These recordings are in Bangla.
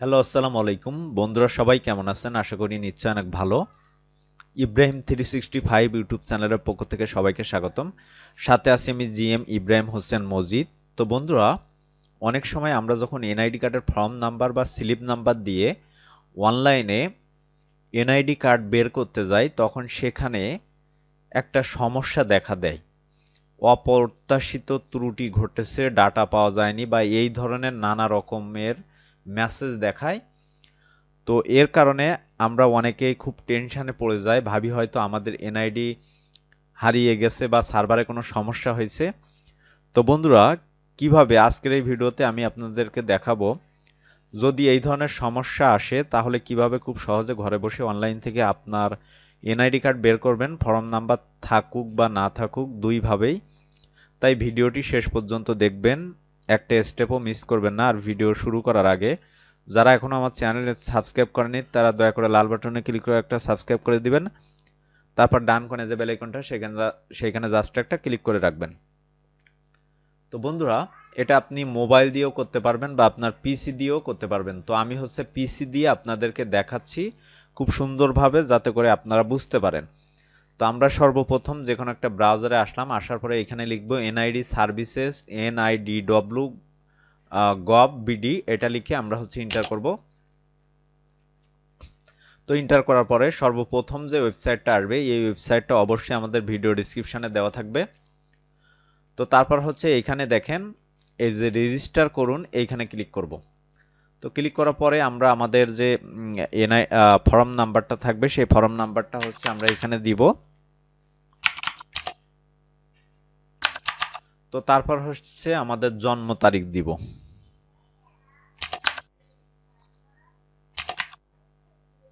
হ্যালো, আসসালামু আলাইকুম। বন্ধুরা, সবাই কেমন আছেন? আশা করি নিশ্চয় অনেক ভালো। Ibrahim three sixty five YouTube চ্যানেলের পক্ষ থেকে সবাইকে স্বাগতম। সাথে আছি আমি জি এম ইব্রাহিম হোসেন মজিদ। তো বন্ধুরা, অনেক সময় আমরা যখন এনআইডি কার্ডের ফর্ম নাম্বার বা স্লিপ নাম্বার দিয়ে অনলাইনে এনআইডি কার্ড বের করতে যাই, তখন সেখানে একটা সমস্যা দেখা দেয়। অপ্রত্যাশিত ত্রুটি ঘটেছে, ডাটা পাওয়া যায়নি বা এই ধরনের নানা রকমের মেসেজ দেখায়। তো এর কারণে আমরা অনেকেই খুব টেনশানে পড়ে যাই, ভাবি হয়তো আমাদের এনআইডি হারিয়ে গেছে বা সার্ভারে কোনো সমস্যা হয়েছে। তো বন্ধুরা, কীভাবে আজকের এই ভিডিওতে আমি আপনাদেরকে দেখাবো। যদি এই ধরনের সমস্যা আসে, তাহলে কীভাবে খুব সহজে ঘরে বসে অনলাইন থেকে আপনার এনআইডি কার্ড বের করবেন ফর্ম নাম্বার থাকুক বা না থাকুক, দুইভাবেই। তাই ভিডিওটি শেষ পর্যন্ত দেখবেন। একটা স্টেপও মিস করবেন না আর ভিডিও শুরু করার আগে। যারা এখনও আমার চ্যানেলে সাবস্ক্রাইব করেনি, তারা দয়া করে লাল বাটনে ক্লিক করে একটা সাবস্ক্রাইব করে দিবেন। তারপর ডান কোণে যে বেল আইকনটা সেখানে সেখানে জাস্ট একটা ক্লিক করে রাখবেন। তো বন্ধুরা, এটা আপনি মোবাইল দিয়েও করতে পারবেন বা আপনার পিসি দিয়েও করতে পারবেন। তো আমি হচ্ছে পিসি দিয়ে আপনাদেরকে দেখাচ্ছি খুব সুন্দরভাবে, যাতে করে আপনারা বুঝতে পারেন। তো আমরা সর্বপ্রথম যে কোনো একটা ব্রাউজারে আসলাম, আসার পরে এখানে লিখব NID services NID W gov BD এটা লিখে আমরা হচ্ছে ইন্টার করব। তো ইন্টার করার পরে সর্বপ্রথম যে ওয়েবসাইটটা আসবে, এই ওয়েবসাইটটা অবশ্যই আমাদের ভিডিও ডিসক্রিপশানে দেওয়া থাকবে। তো তারপর হচ্ছে এইখানে দেখেন, এই যে রেজিস্টার করুন, এইখানে ক্লিক করব। তো ক্লিক করার পরে আমরা আমাদের যে এনআই ফর্ম নাম্বারটা থাকবে, সেই ফর্ম নাম্বারটা হচ্ছে আমরা এখানে দিব। তো তারপর হচ্ছে আমাদের জন্ম তারিখ দিব।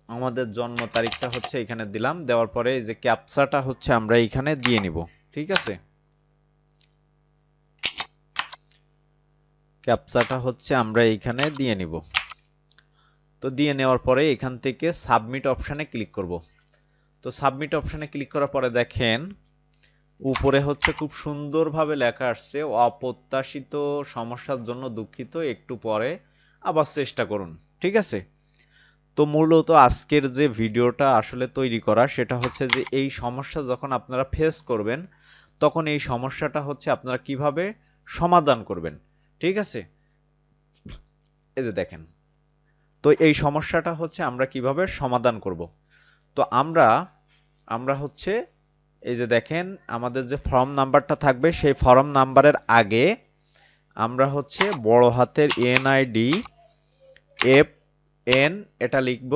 আমাদের জন্ম তারিখটা হচ্ছে এখানে দিলাম, দেওয়ার পরে এই যে ক্যাপচাটা হচ্ছে আমরা এখানে দিয়ে নিব, ঠিক আছে? ক্যাপচাটা হচ্ছে আমরা এইখানে দিয়ে নিব। তো দিয়ে নেওয়ার পরে এখান থেকে সাবমিট অপশানে ক্লিক করব। তো সাবমিট অপশানে ক্লিক করার পরে দেখেন উপরে হচ্ছে খুব সুন্দরভাবে লেখা আসছে, অপ্রত্যাশিত সমস্যার জন্য দুঃখিত, একটু পরে আবার চেষ্টা করুন, ঠিক আছে? তো মূলত আজকের যে ভিডিওটা আসলে তৈরি করা, সেটা হচ্ছে যে এই সমস্যা যখন আপনারা ফেস করবেন, তখন এই সমস্যাটা হচ্ছে আপনারা কীভাবে সমাধান করবেন, ঠিক আছে? এই যে দেখেন, তো এই সমস্যাটা হচ্ছে আমরা কীভাবে সমাধান করব? তো আমরা আমরা হচ্ছে এই যে দেখেন, আমাদের যে ফর্ম নাম্বারটা থাকবে, সেই ফর্ম নাম্বারের আগে আমরা হচ্ছে বড় হাতের এনআইডি এফ এন এটা লিখব।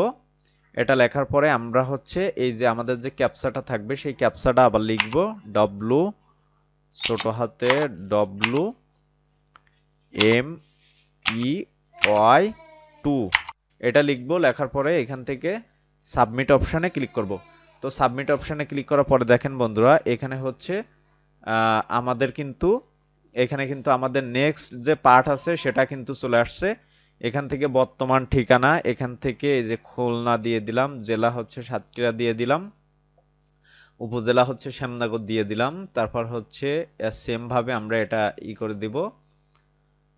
এটা লেখার পরে আমরা হচ্ছে এই যে আমাদের যে ক্যাপসাটা থাকবে, সেই ক্যাপসাটা আবার লিখব। ডব্লু ছোট হাতে W M E Y two এটা লিখব, লেখার পরে এখান থেকে সাবমিট অপশানে ক্লিক করব। তো সাবমিট অপশানে ক্লিক করার পরে দেখেন বন্ধুরা, এখানে হচ্ছে আমাদের কিন্তু, এখানে কিন্তু আমাদের নেক্সট যে পার্ট আছে সেটা কিন্তু চলে আসছে। এখান থেকে বর্তমান ঠিকানা, এখান থেকে এই যে খুলনা দিয়ে দিলাম, জেলা হচ্ছে সাতক্ষীরা দিয়ে দিলাম, উপজেলা হচ্ছে শ্যামনগর দিয়ে দিলাম, তারপর হচ্ছে সেমভাবে আমরা এটা ই করে দিব,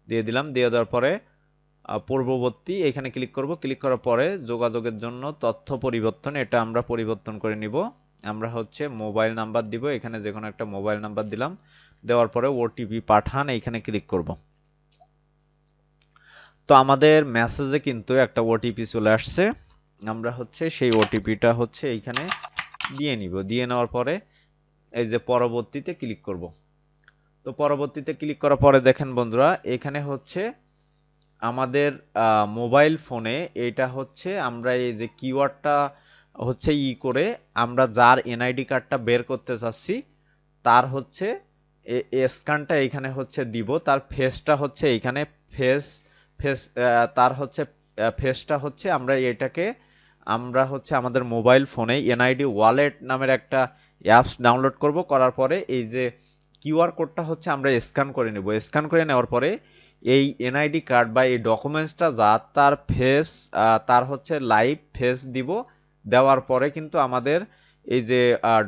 দিয়ে দিলাম, দিয়ে দেওয়ার পরে পূর্ববর্তী, এখানে ক্লিক করব। ক্লিক করার পরে যোগাযোগের জন্য তথ্য পরিবর্তন, এটা আমরা পরিবর্তন করে নিব। আমরা হচ্ছে মোবাইল নাম্বার দিব, এখানে যে কোনো একটা মোবাইল নাম্বার দিলাম। দেওয়ার পরে ওটিপি পাঠান, এখানে ক্লিক করব। তো আমাদের মেসেজে কিন্তু একটা ওটিপি চলে আসছে। আমরা হচ্ছে সেই ওটিপিটা হচ্ছে এইখানে দিয়ে নিব। দিয়ে নেওয়ার পরে এই যে পরবর্তীতে ক্লিক করব। তো পরবর্তীতে ক্লিক করার পরে দেখেন বন্ধুরা, এখানে হচ্ছে আমাদের মোবাইল ফোনে এটা হচ্ছে আমরা এই যে কিওয়ার্ডটা হচ্ছে ই করে আমরা যার এনআইডি কার্ডটা বের করতে চাচ্ছি, তার হচ্ছে স্ক্যানটা এখানে হচ্ছে দিব, তার ফেসটা হচ্ছে এইখানে ফেস ফেস তার হচ্ছে ফেসটা হচ্ছে আমরা এটাকে, আমরা হচ্ছে আমাদের মোবাইল ফোনে এনআইডি ওয়ালেট নামের একটা অ্যাপস ডাউনলোড করব, করার পরে এই যে কিউআর কোডটা হচ্ছে আমরা স্ক্যান করে নেব, স্ক্যান করে নেওয়ার পরে এই এনআইডি কার্ড বা এই ডকুমেন্টসটা যা তার ফেস তার হচ্ছে লাইভ ফেস দিব। দেওয়ার পরে কিন্তু আমাদের এই যে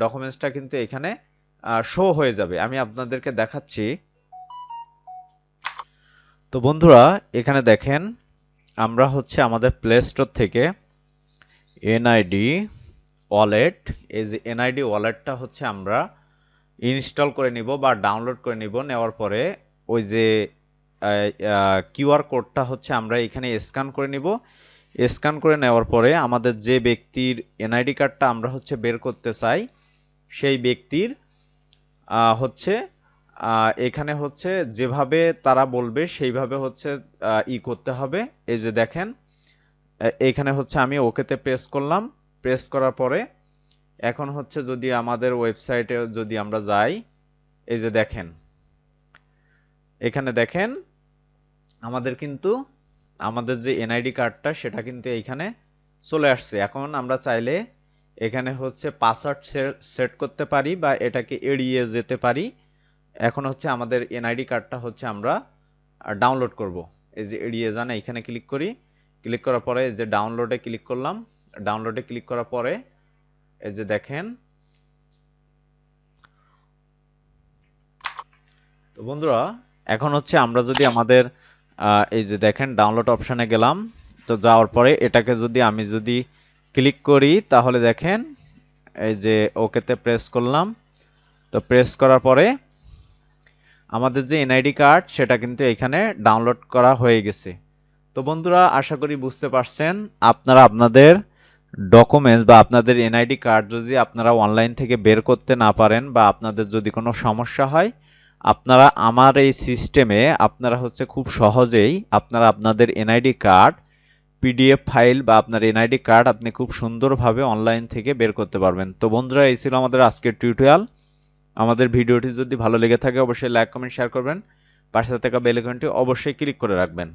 ডকুমেন্টসটা কিন্তু এখানে শো হয়ে যাবে। আমি আপনাদেরকে দেখাচ্ছি। তো বন্ধুরা, এখানে দেখেন, আমরা হচ্ছে আমাদের প্লে স্টোর থেকে এনআইডি ওয়ালেট এই যে এনআইডি ওয়ালেটটা হচ্ছে আমরা ইনস্টল করে নিব বা ডাউনলোড করে নিব। নেওয়ার পরে ওই যে কিউআর কোডটা হচ্ছে আমরা এখানে স্ক্যান করে নিব। স্ক্যান করে নেওয়ার পরে আমাদের যে ব্যক্তির এনআইডি কার্ডটা আমরা হচ্ছে বের করতে চাই, সেই ব্যক্তির হচ্ছে এখানে হচ্ছে যেভাবে তারা বলবে সেইভাবে হচ্ছে ই করতে হবে। এই যে দেখেন এখানে হচ্ছে আমি ওকেতে প্রেস করলাম। প্রেস করার পরে এখন হচ্ছে যদি আমাদের ওয়েবসাইটে যদি আমরা যাই, এই যে দেখেন, এখানে দেখেন আমাদের কিন্তু, আমাদের যে এনআইডি কার্ডটা সেটা কিন্তু এইখানে চলে আসছে। এখন আমরা চাইলে এখানে হচ্ছে পাসওয়ার্ড সেট করতে পারি বা এটাকে এড়িয়ে যেতে পারি। এখন হচ্ছে আমাদের এনআইডি কার্ডটা হচ্ছে আমরা ডাউনলোড করব। এই যে এড়িয়ে যান এখানে ক্লিক করি। ক্লিক করার পরে যে ডাউনলোডে ক্লিক করলাম। ডাউনলোডে ক্লিক করার পরে এই যে দেখেন। তো বন্ধুরা, এখন হচ্ছে আমরা যদি আমাদের এই যে দেখেন ডাউনলোড অপশানে গেলাম। তো যাওয়ার পরে এটাকে যদি আমি যদি ক্লিক করি, তাহলে দেখেন, এই যে ওকেতে প্রেস করলাম। তো প্রেস করার পরে আমাদের যে এনআইডি কার্ড সেটা কিন্তু এখানে ডাউনলোড করা হয়ে গেছে। তো বন্ধুরা, আশা করি বুঝতে পারছেন, আপনারা আপনাদের ডকুমেন্টস বা আপনাদের এনআইডি কার্ড যদি আপনারা অনলাইন থেকে বের করতে না পারেন বা আপনাদের যদি কোনো সমস্যা হয় আপনারা আমার এই সিস্টেমে আপনারা হচ্ছে খুব সহজেই আপনারা আপনাদের এনআইডি কার্ড পিডিএফ ফাইল বা আপনার এনআইডি কার্ড আপনি খুব সুন্দরভাবে অনলাইন থেকে বের করতে পারবেন। তো বন্ধুরা, এই ছিল আমাদের আজকের টিউটোরিয়াল আমাদের ভিডিওটি যদি ভালো লেগে থাকে, অবশ্যই লাইক কমেন্ট শেয়ার করবেন। পাশে থাকা বেল আইকনটি অবশ্যই ক্লিক করে রাখবেন।